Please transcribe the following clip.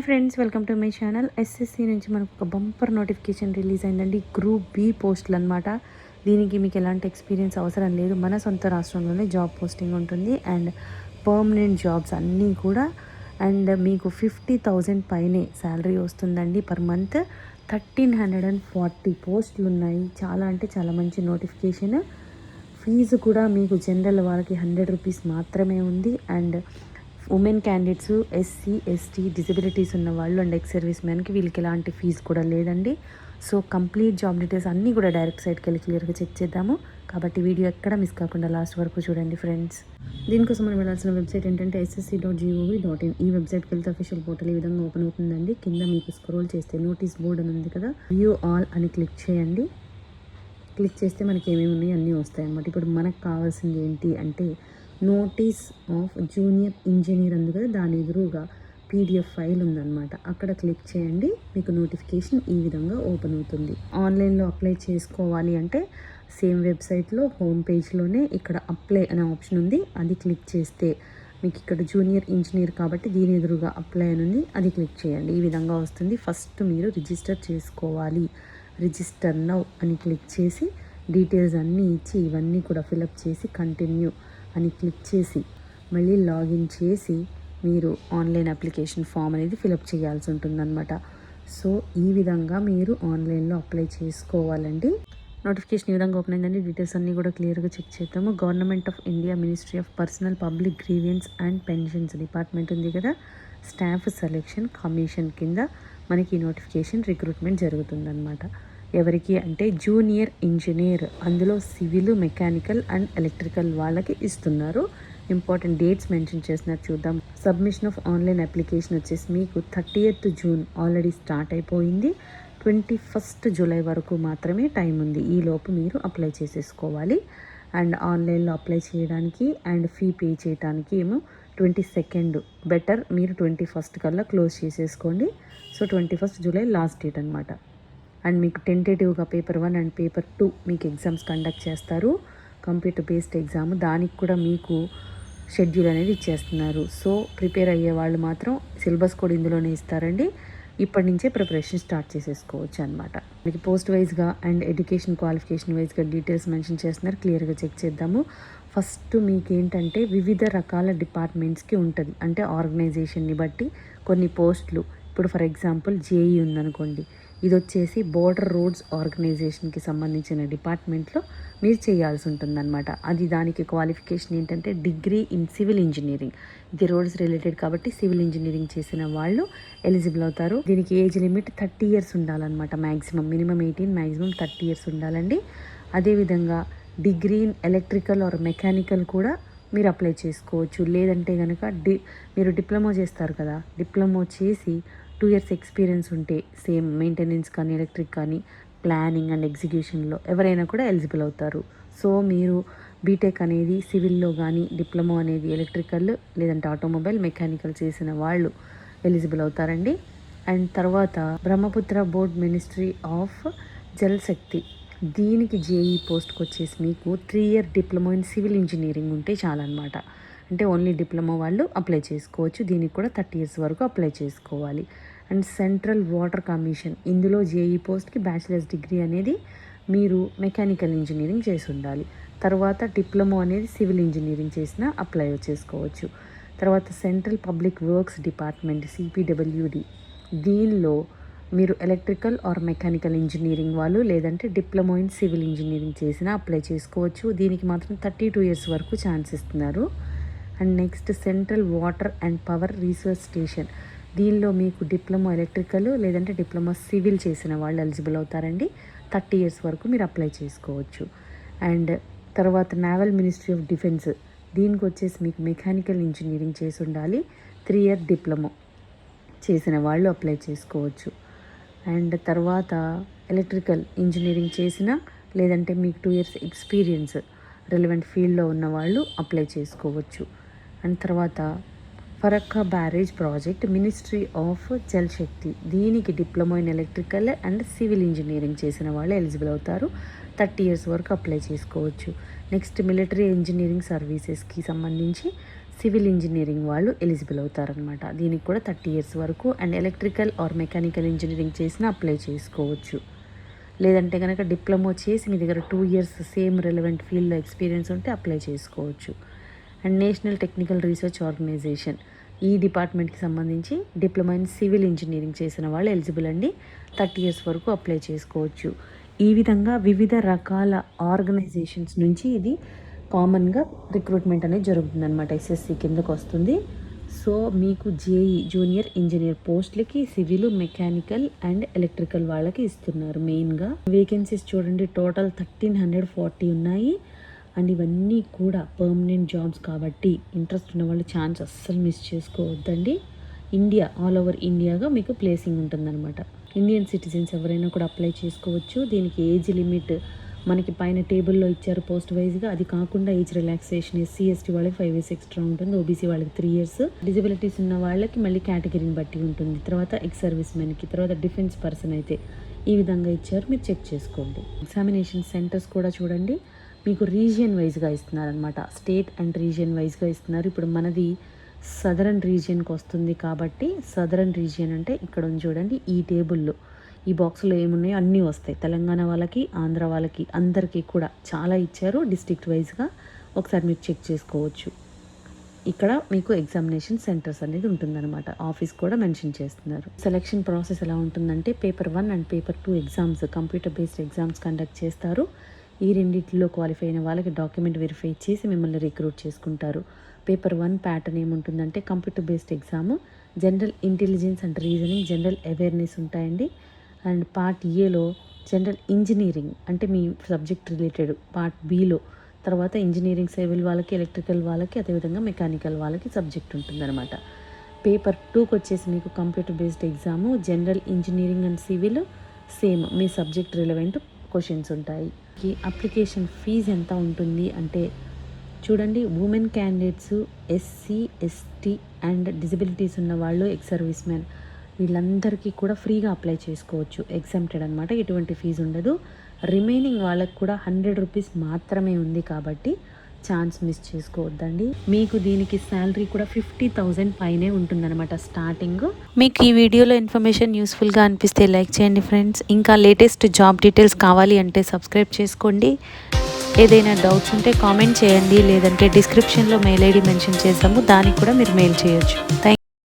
Hi friends welcome to my channel. SSC నుంచి మనకు ఒక బంపర్ నోటిఫికేషన్ రిలీజ్ అయిందండి. గ్రూప్ బి పోస్టులు అనమాట దీనికి మీకు ఎలాంటి ఎక్స్పీరియన్స్ అవసరం లేదు. మన సొంత రాష్ట్రంలోనే జాబ్ పోస్టింగ్ ఉంటుంది అండ్ పర్మనెంట్ జాబ్స్ అన్నీ కూడా. అండ్ మీకు ఫిఫ్టీ థౌజండ్ పైనే శాలరీ వస్తుందండి per month. Thirteen hundred and forty పోస్టులు ఉన్నాయి. చాలా అంటే చాలా మంచి నోటిఫికేషన్. ఫీజు కూడా మీకు జనరల్ వాళ్ళకి హండ్రెడ్ రూపీస్ మాత్రమే ఉంది and women candidates SC ST disabilities ఉన్న వాళ్ళు అండ్ ఎక్స్ సర్వీస్ మ్యాన్కి వీళ్ళకి ఎలాంటి ఫీజు కూడా లేదండి. సో కంప్లీట్ జాబ్ డీటెయిల్స్ అన్నీ కూడా డైరెక్ట్ సైట్కి వెళ్ళి క్లియర్గా చెక్ చేద్దాము. కాబట్టి వీడియో ఎక్కడ మిస్ కాకుండా లాస్ట్ వరకు చూడండి ఫ్రెండ్స్. దీనికోసం మనం వెళ్ళాల్సిన వెబ్సైట్ ఏంటంటే SSC dot GOV dot in. ఈ వెబ్సైట్కి వెళ్తే అఫీషియల్ పోర్టల్ ఈ విధంగా ఓపెన్ అవుతుందండి. కింద మీకు స్క్రోల్ చేస్తే నోటీస్ బోర్డ్ అని ఉంది కదా వ్యూ ఆల్ అని క్లిక్ చేయండి. క్లిక్ చేస్తే మనకి ఏమేమి ఉన్నాయి? అన్నీ వస్తాయి అన్నమాట ఇప్పుడు మనకు కావాల్సింది ఏంటి అంటే నోటీస్ ఆఫ్ జూనియర్ ఇంజనీర్ అందు కదా దాని ఎదురుగా పీడిఎఫ్ ఫైల్ ఉందన్నమాట. అక్కడ క్లిక్ చేయండి మీకు నోటిఫికేషన్ ఈ విధంగా ఓపెన్ అవుతుంది. ఆన్లైన్లో అప్లై చేసుకోవాలి అంటే సేమ్ వెబ్సైట్లో హోమ్ పేజ్లోనే ఇక్కడ అప్లై అనే ఆప్షన్ ఉంది. అది క్లిక్ చేస్తే మీకు ఇక్కడ జూనియర్ ఇంజనీర్ కాబట్టి దీని ఎదురుగా అప్లై అని ఉంది. అది క్లిక్ చేయండి. ఈ విధంగా వస్తుంది. ఫస్ట్ మీరు రిజిస్టర్ చేసుకోవాలి. రిజిస్టర్ నౌ అని క్లిక్ చేసి డీటెయిల్స్ అన్నీ ఇచ్చి ఇవన్నీ కూడా ఫిలప్ చేసి కంటిన్యూ అని క్లిక్ చేసి మళ్ళీ లాగిన్ చేసి మీరు ఆన్లైన్ అప్లికేషన్ ఫామ్ అనేది ఫిలప్ చేయాల్సి ఉంటుందన్నమాట. సో ఈ విధంగా మీరు ఆన్లైన్లో అప్లై చేసుకోవాలండి. నోటిఫికేషన్ ఈ విధంగా ఓపెన్ అయిందండి. డీటెయిల్స్ అన్నీ కూడా క్లియర్గా చెక్ చేద్దాము. Government of India ministry of personnel public grievances and pensions department ఉంది కదా. స్టాఫ్ సెలెక్షన్ కమిషన్ కింద మనకి ఈ నోటిఫికేషన్ రిక్రూట్మెంట్ జరుగుతుందన్నమాట. ఎవరికి అంటే జూనియర్ ఇంజనీర్. అందులో సివిల్ మెకానికల్ అండ్ ఎలక్ట్రికల్ వాళ్ళకి ఇస్తున్నారు. ఇంపార్టెంట్ డేట్స్ మెన్షన్ చేస్తున్నారు చూద్దాం. సబ్మిషన్ ఆఫ్ ఆన్లైన్ అప్లికేషన్ వచ్చేసి మీకు thirty eighth June already start అయిపోయింది. ట్వంటీ ఫస్ట్ జూలై వరకు మాత్రమే టైం ఉంది. ఈ లోపు మీరు అప్లై చేసేసుకోవాలి. అండ్ ఆన్లైన్లో అప్లై చేయడానికి అండ్ ఫీ పే చేయడానికి ఏమో ట్వంటీ సెకండ్ బెటర్. మీరు ట్వంటీ ఫస్ట్ కల్లా క్లోజ్ చేసేసుకోండి. So twenty first July last date అనమాట అండ్ మీకు టెంటేటివ్గా paper one and paper two మీకు ఎగ్జామ్స్ కండక్ట్ చేస్తారు. కంప్యూటర్ బేస్డ్ ఎగ్జామ్ దానికి కూడా మీకు షెడ్యూల్ అనేది ఇచ్చేస్తున్నారు. సో ప్రిపేర్ అయ్యే వాళ్ళు మాత్రం సిలబస్ కూడా ఇందులోనే ఇస్తారండి. ఇప్పటి నుంచే ప్రిపరేషన్ స్టార్ట్ చేసేసుకోవచ్చు అనమాట మనకి పోస్ట్ వైజ్గా అండ్ ఎడ్యుకేషన్ క్వాలిఫికేషన్ వైజ్గా డీటెయిల్స్ మెన్షన్ చేస్తున్నారు. క్లియర్గా చెక్ చేద్దాము. ఫస్ట్ మీకు ఏంటంటే వివిధ రకాల డిపార్ట్మెంట్స్కి ఉంటుంది. అంటే ఆర్గనైజేషన్ని బట్టి కొన్ని పోస్టులు ఇప్పుడు ఫర్ ఎగ్జాంపుల్ జేఈ ఉందనుకోండి. ఇది వచ్చేసి బోర్డర్ రోడ్స్ ఆర్గనైజేషన్కి సంబంధించిన డిపార్ట్మెంట్లో మీరు చేయాల్సి ఉంటుందన్నమాట. అది దానికి క్వాలిఫికేషన్ ఏంటంటే డిగ్రీ ఇన్ సివిల్ ఇంజనీరింగ్. ఇది రోడ్స్ రిలేటెడ్ కాబట్టి సివిల్ ఇంజనీరింగ్ చేసిన వాళ్ళు ఎలిజిబుల్ అవుతారు. దీనికి ఏజ్ లిమిట్ థర్టీ ఇయర్స్ ఉండాలన్నమాట maximum minimum eighteen maximum thirty years ఉండాలండి. అదేవిధంగా degree in electrical or mechanical కూడా మీరు అప్లై చేసుకోవచ్చు. లేదంటే కనుక డి మీరు డిప్లొమా చేస్తారు కదా డిప్లొమా చేసి టూ ఇయర్స్ ఎక్స్పీరియన్స్ ఉంటే సేమ్ మెయింటెనెన్స్ కానీ ఎలక్ట్రిక్ కానీ ప్లానింగ్ అండ్ ఎగ్జిక్యూషన్లో ఎవరైనా కూడా ఎలిజిబుల్ అవుతారు. సో మీరు బీటెక్ అనేది సివిల్లో కానీ డిప్లొమా అనేది ఎలక్ట్రికల్ లేదంటే ఆటోమొబైల్ మెకానికల్ చేసిన వాళ్ళు ఎలిజిబుల్ అవుతారండి. అండ్ తర్వాత Brahmaputra board ministry of Jal Shakti దీనికి జేఈ పోస్ట్కి వచ్చేసి మీకు three year diploma in civil engineering ఉంటే చాలన్నమాట. అంటే ఓన్లీ డిప్లొమా వాళ్ళు అప్లై చేసుకోవచ్చు. దీనికి కూడా థర్టీ ఇయర్స్ వరకు అప్లై చేసుకోవాలి. And central water commission. ఇందులో జేఈ పోస్ట్కి బ్యాచిలర్స్ డిగ్రీ అనేది మీరు మెకానికల్ ఇంజనీరింగ్ చేసి ఉండాలి. తర్వాత డిప్లొమా అనేది సివిల్ ఇంజనీరింగ్ చేసిన అప్లై చేసుకోవచ్చు. తర్వాత central public works department CPWD. దీనిలో మీరు ఎలక్ట్రికల్ ఆర్ మెకానికల్ ఇంజనీరింగ్ వాళ్ళు లేదంటే డిప్లొమా ఇన్ సివిల్ ఇంజనీరింగ్ చేసినా అప్లై చేసుకోవచ్చు. దీనికి మాత్రం థర్టీ టూ ఇయర్స్ వరకు ఛాన్స్ ఇస్తున్నారు. And next central water and power resource station. దీనిలో మీకు డిప్లొమా ఎలక్ట్రికల్ లేదంటే డిప్లొమా సివిల్ చేసిన వాళ్ళు ఎలిజిబుల్ అవుతారండి. థర్టీ ఇయర్స్ వరకు మీరు అప్లై చేసుకోవచ్చు. అండ్ తర్వాత నావల్ మినిస్ట్రీ ఆఫ్ డిఫెన్స్ దీనికి వచ్చేసి మీకు మెకానికల్ ఇంజనీరింగ్ చేసి ఉండాలి. త్రీ ఇయర్ డిప్లొమా చేసిన వాళ్ళు అప్లై చేసుకోవచ్చు. అండ్ తర్వాత ఎలక్ట్రికల్ ఇంజనీరింగ్ చేసిన లేదంటే మీకు టూ ఇయర్స్ ఎక్స్పీరియన్స్ రిలవెంట్ ఫీల్డ్లో ఉన్న వాళ్ళు అప్లై చేసుకోవచ్చు. అండ్ తర్వాత Farakka barrage project ministry of Jal Shakti. దీనికి diploma in electrical and civil engineering చేసిన వాళ్ళు ఎలిజిబుల్ అవుతారు. థర్టీ ఇయర్స్ వరకు అప్లై చేసుకోవచ్చు. నెక్స్ట్ మిలిటరీ ఇంజనీరింగ్ సర్వీసెస్కి సంబంధించి సివిల్ ఇంజనీరింగ్ వాళ్ళు ఎలిజిబుల్ అవుతారనమాట దీనికి కూడా థర్టీ ఇయర్స్ వరకు and electrical or mechanical engineering చేసిన అప్లై చేసుకోవచ్చు. లేదంటే కనుక డిప్లొమా చేసి మీ దగ్గర టూ ఇయర్స్ సేమ్ రెలవెంట్ ఫీల్డ్లో ఎక్స్పీరియన్స్ ఉంటే అప్లై చేసుకోవచ్చు. And national technical research organisation. ఈ డిపార్ట్మెంట్కి సంబంధించి డిప్లొమా ఇన్ సివిల్ ఇంజనీరింగ్ చేసిన వాళ్ళు ఎలిజిబుల్ అండి. థర్టీ ఇయర్స్ వరకు అప్లై చేసుకోవచ్చు. ఈ విధంగా వివిధ రకాల ఆర్గనైజేషన్స్ నుంచి ఇది కామన్గా రిక్రూట్మెంట్ అనేది జరుగుతుంది అనమాట ఎస్ఎస్సి కిందకు వస్తుంది. సో మీకు జేఈ జూనియర్ ఇంజనీర్ పోస్ట్లకి సివిల్ మెకానికల్ అండ్ ఎలక్ట్రికల్ వాళ్ళకి ఇస్తున్నారు మెయిన్గా. వేకెన్సీస్ చూడండి టోటల్ థర్టీన్ హండ్రెడ్ ఫార్టీ ఉన్నాయి. అండ్ ఇవన్నీ కూడా పర్మనెంట్ జాబ్స్ కాబట్టి ఇంట్రెస్ట్ ఉన్న వాళ్ళు ఛాన్స్ అస్సలు మిస్ చేసుకోవద్దండి. ఇండియా ఆల్ ఓవర్ ఇండియాగా మీకు ప్లేసింగ్ ఉంటుందన్నమాట. ఇండియన్ సిటిజన్స్ ఎవరైనా కూడా అప్లై చేసుకోవచ్చు. దీనికి ఏజ్ లిమిట్ మనకి పైన టేబుల్లో ఇచ్చారు పోస్ట్ వైజ్గా అది కాకుండా ఏజ్ రిలాక్సేషన్ ఎస్సీ ఎస్టీ వాళ్ళకి ఫైవ్ ఇయర్స్ ఎక్స్ట్రా ఉంటుంది. ఓబీసీ వాళ్ళకి త్రీ ఇయర్స్ డిజబిలిటీస్ ఉన్న వాళ్ళకి మళ్ళీ కేటగిరీని బట్టి ఉంటుంది. తర్వాత ఎక్స్ సర్వీస్ మెన్కి తర్వాత డిఫెన్స్ పర్సన్ అయితే ఈ విధంగా ఇచ్చారు. మీరు చెక్ చేసుకోండి. ఎగ్జామినేషన్ సెంటర్స్ కూడా చూడండి. మీకు రీజియన్ వైజ్గా ఇస్తున్నారనమాట స్టేట్ అండ్ రీజియన్ వైజ్గా ఇస్తున్నారు. ఇప్పుడు మనది సదరన్ రీజియన్కి వస్తుంది కాబట్టి సదరన్ రీజియన్ అంటే ఇక్కడ ఉంది చూడండి ఈ టేబుల్లో ఈ బాక్స్లో ఏమున్నాయో అన్నీ వస్తాయి. తెలంగాణ వాళ్ళకి ఆంధ్ర వాళ్ళకి అందరికీ కూడా చాలా ఇచ్చారు. డిస్ట్రిక్ట్ వైజ్గా ఒకసారి మీరు చెక్ చేసుకోవచ్చు. ఇక్కడ మీకు ఎగ్జామినేషన్ సెంటర్స్ అనేది ఉంటుందన్నమాట. ఆఫీస్ కూడా మెన్షన్ చేస్తున్నారు. సెలక్షన్ ప్రాసెస్ ఎలా ఉంటుందంటే paper one and paper two exams computer based exams conduct చేస్తారు. ఈ రెండింటిలో క్వాలిఫై అయిన వాళ్ళకి డాక్యుమెంట్ వెరిఫై చేసి మిమ్మల్ని రిక్రూట్ చేసుకుంటారు. పేపర్ వన్ ప్యాటర్న్ ఏముంటుందంటే computer based exam general intelligence and reasoning general awareness ఉంటాయండి. అండ్ పార్ట్ ఏలో జనరల్ ఇంజనీరింగ్ అంటే మీ సబ్జెక్ట్ రిలేటెడ్ పార్ట్ బిలో తర్వాత ఇంజనీరింగ్ సివిల్ వాళ్ళకి ఎలక్ట్రికల్ వాళ్ళకి అదేవిధంగా మెకానికల్ వాళ్ళకి సబ్జెక్ట్ ఉంటుందన్నమాట. పేపర్ టూకి వచ్చేసి మీకు computer based exam general engineering and civil same me subject relevant questions ఉంటాయి. ఈ అప్లికేషన్ ఫీజు ఎంత ఉంటుంది అంటే చూడండి women candidates SC ST and disabilities ఉన్న వాళ్ళు ఎక్స్ సర్వీస్ మ్యాన్ వీళ్ళందరికీ కూడా ఫ్రీగా అప్లై చేసుకోవచ్చు. ఎగ్జామ్టెడ్ అనమాట ఎటువంటి ఫీజు ఉండదు. రిమైనింగ్ వాళ్ళకి కూడా హండ్రెడ్ రూపీస్ మాత్రమే ఉంది కాబట్టి ఛాన్స్ మిస్ చేసుకోవద్దండి. మీకు దీనికి శాలరీ కూడా ఫిఫ్టీ థౌజండ్ పైనే ఉంటుందన్నమాట స్టార్టింగ్. మీకు ఈ వీడియోలో ఇన్ఫర్మేషన్ యూస్ఫుల్గా అనిపిస్తే లైక్ చేయండి ఫ్రెండ్స్. ఇంకా లేటెస్ట్ జాబ్ డీటెయిల్స్ కావాలి అంటే సబ్స్క్రైబ్ చేసుకోండి. ఏదైనా డౌట్స్ ఉంటే కామెంట్ చేయండి. లేదంటే డిస్క్రిప్షన్లో మెయిల్ ఐడి మెన్షన్ చేసాము దానికి కూడా మీరు మెయిల్ చేయొచ్చు. థ్యాంక్